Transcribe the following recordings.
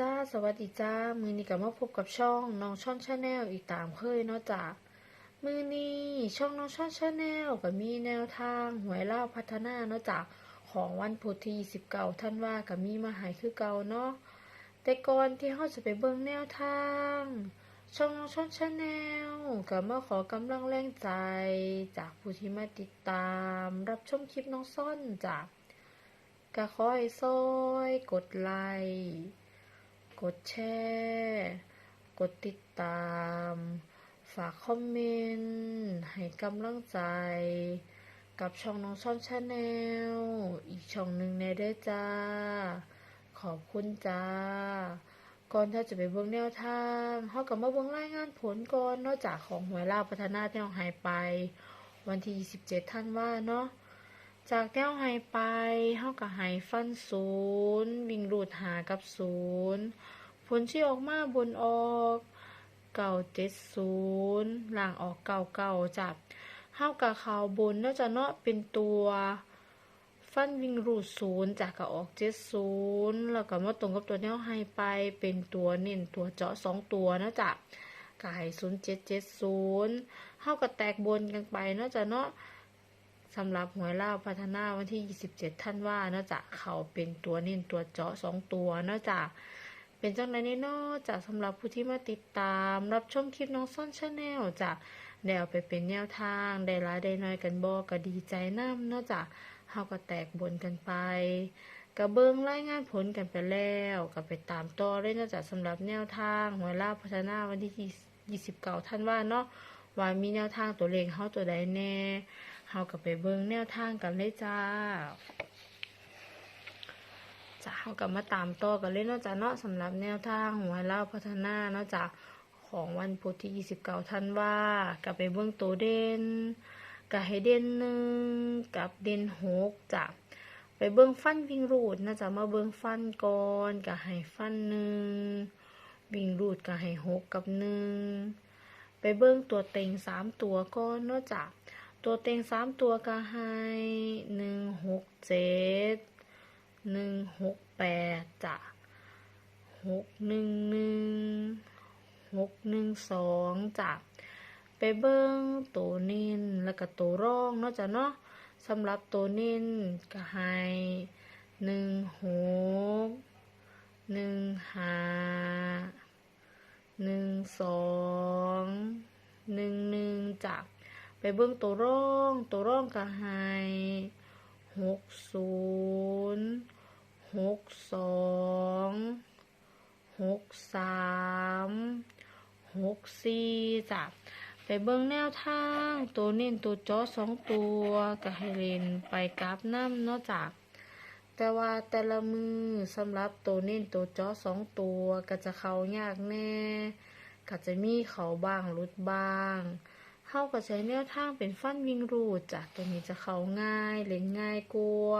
จ้าสวัสดีจ้า มือนี้ก็มาพบกับช่องน้องช่อนชาแนลอีกตามเคยเนาะจ้ามือนี้ช่องน้องช่อนชาแนลก็มีแนวทางหวยเล่าพัฒนาเนาะจ้าของวันพุธที่29ท่านว่าก็มีมาหายคือเก่าเนาะแต่ก่อนที่เราจะไปเบิ่งแนวทาง ช่องน้องช่อนชาแนลก็มาขอกำลังแรงใจ จากผู้ที่มาติดตาม รับชมคลิปน้องซ่อนจ้าก็ขอให้ซอย กดไลค์ กดแชร์ กดติดตาม ฝากคอมเมนต์ให้กำลังใจ กับช่องน้องช่อนชาแนลอีกช่องหนึ่งในเด้จ้า ขอบคุณจ้า ก่อนถ้าจะไปเบิ่งแนวทางเฮากับมาเบิ่งรายงานผลก่อนนอกจากของหวยลาวพัฒนาที่เราหายไป วันที่ 27ท่านว่าเนาะ จากแก้วหายไปเฮากับหายฟันศูนย์วิ่งรูดหากับศูนย์ผลที่ออกมาบนออกเก่าเจ็ดศูนย์หล่างออกเก่าเก่าจับเฮากับขาวบนน่าจะเนาะเป็นตัวฟันวิ่งรูดศูนย์จากกับออกเจ็ดศูนย์แล้วก็มาตรงกับตัวแนวให้ไปเป็นตัวเน้นตัวเจาะสองตัวนะจ๊ะกายศูนย์เจ็ดเจ็ดศูนย์เฮากับแตกบนกันไปเนาจะเนาะ สำหรับหวยล่าพัฒนาวันที่ 27 ท่านว่าเน่าจะเขาเป็นตัวเน้นตัวเจาะสองตัวเน่าจะเป็นจังไรนี่เนอกจากสำหรับผู้ที่มาติดตาม รับชมคลิปน้องซ่อนชาแนลจะได้เอาไปเป็นแนวทางได้ร้ายได้น้อยกันบอก็ดีใจน้ำเนอกจากเฮาก็แตกบนกันไปกระเบิงรายงานผลกันไปแล้วก็ไปตามต่อเลยนอกจากสำหรับแนวทางหวยล่าพัฒนาวันที่ 29ท่านว่าเนาะว่ามีแนวทางตัวเลขเฮาตัวใดแน่ เฮากับไปเบิ่งแนวทางกันเลยจ้าจ้าเฮากับมาตามต่อกันเลยเนาะจ้าเนาะสำหรับแนวทางหวเล่าพัฒนาเนาะจ้าของวันพุธที่ 29ธันวากับไปเบิ่งตัวเด่นกับให้เด่นหนึ่งกับเด่นหกจ้าไปเบิ่งฟันวิ่งรูดนะจ้ามาเบิ่งฟันก่อนกับให้ฟันหนึ่งวิ่งรูดกับให้หกกับหนึ่งไปเบิ่งตัวเต็งสามตัวก่อนเนาะจ้า ตัวเต็งสามตัวก็ให้หนึ่งหกเจ็ดหนึ่งหกแปดจ้ะหกหนึ่งหนึ่งหกหนึ่งสองจ้ะไปเบิ้งตัวนินแล้วก็ตัวร่องเนาะจ้ะเนาะสำหรับตัวนินก็ให้หนึ่งหกหนึ่งห้าหนึ่งสองหนึ่งหนึ่งจ้ะ ไปเบิ่งตัวร่องตัวร่องก็ให้หกศูนย์หกสองหกสามหกสี่จ้ะไปเบิ่งแนวทาง ตัวเน้นตัวจอสองตัวก็ให้เล่นไปกราฟน้ำเนาะจ้ะแต่ว่าแต่ละมือสำหรับตัวเน้นตัวจอสองตัวก็จะเข้ายากแน่ ก็จะมีเขาบ้างรุดบ้าง เข้ากับใช้แนวทางเป็นฟันวิ่งรูดจ้ะตัวนี้จะเข้าง่าย เล่นง่ายกลัว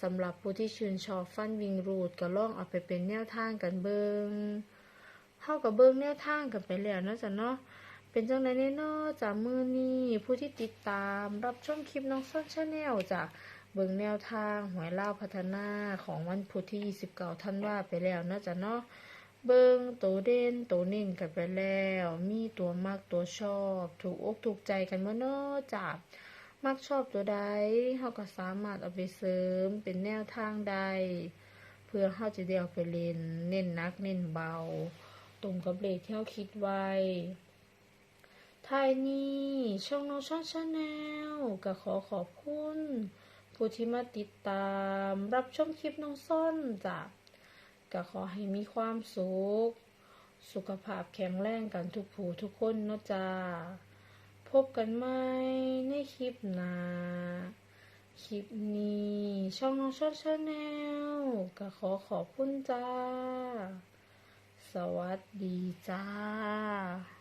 สำหรับผู้ที่ชื่นชอบฟันวิ่งรูดก็ลองเอาไปเป็นแนวทางกันเบิงเข้ากับเบิงแนวทางกันไปแล้วเนาะจ้ะเนาะเป็นจังไดแน่เนาะจากมือนี้ผู้ที่ติดตามรับชมคลิปน้องซ่อนชาแนลจ้ะเบิงแนวทางหวยเล่าพัฒนาของวันพุธที่ 29ธันวาไปแล้วเนาะจ้ะเนาะ เบิงตัวเด่นตัวเน่งกันไปแล้ว มีตัวมากตัวชอบ ถูกอกถูกใจกันบ่เนาะจ้ะมักชอบตัวใดเฮาก็สามารถเอาไปเสริมเป็นแนวทางใด เพื่อเฮาจะได้เอาไปเล่น เน้นนักเน้นเบา ตรงกับเลขที่เฮาคิดไว้ท้ายนี้ช่องน้องช่องชาแนลก็ขอขอบคุณ ผู้ที่มาติดตามรับชมคลิปน้องซ่อนจ้ะก็ ขอให้มีความสุข สุขภาพแข็งแรงกันทุกผู้ทุกคนเนาะจ้า พบกันใหม่ในคลิปหน้าคลิปนี้ช่องน้องชดชาแนลก็ขอขอบคุณจ้า สวัสดีจ้า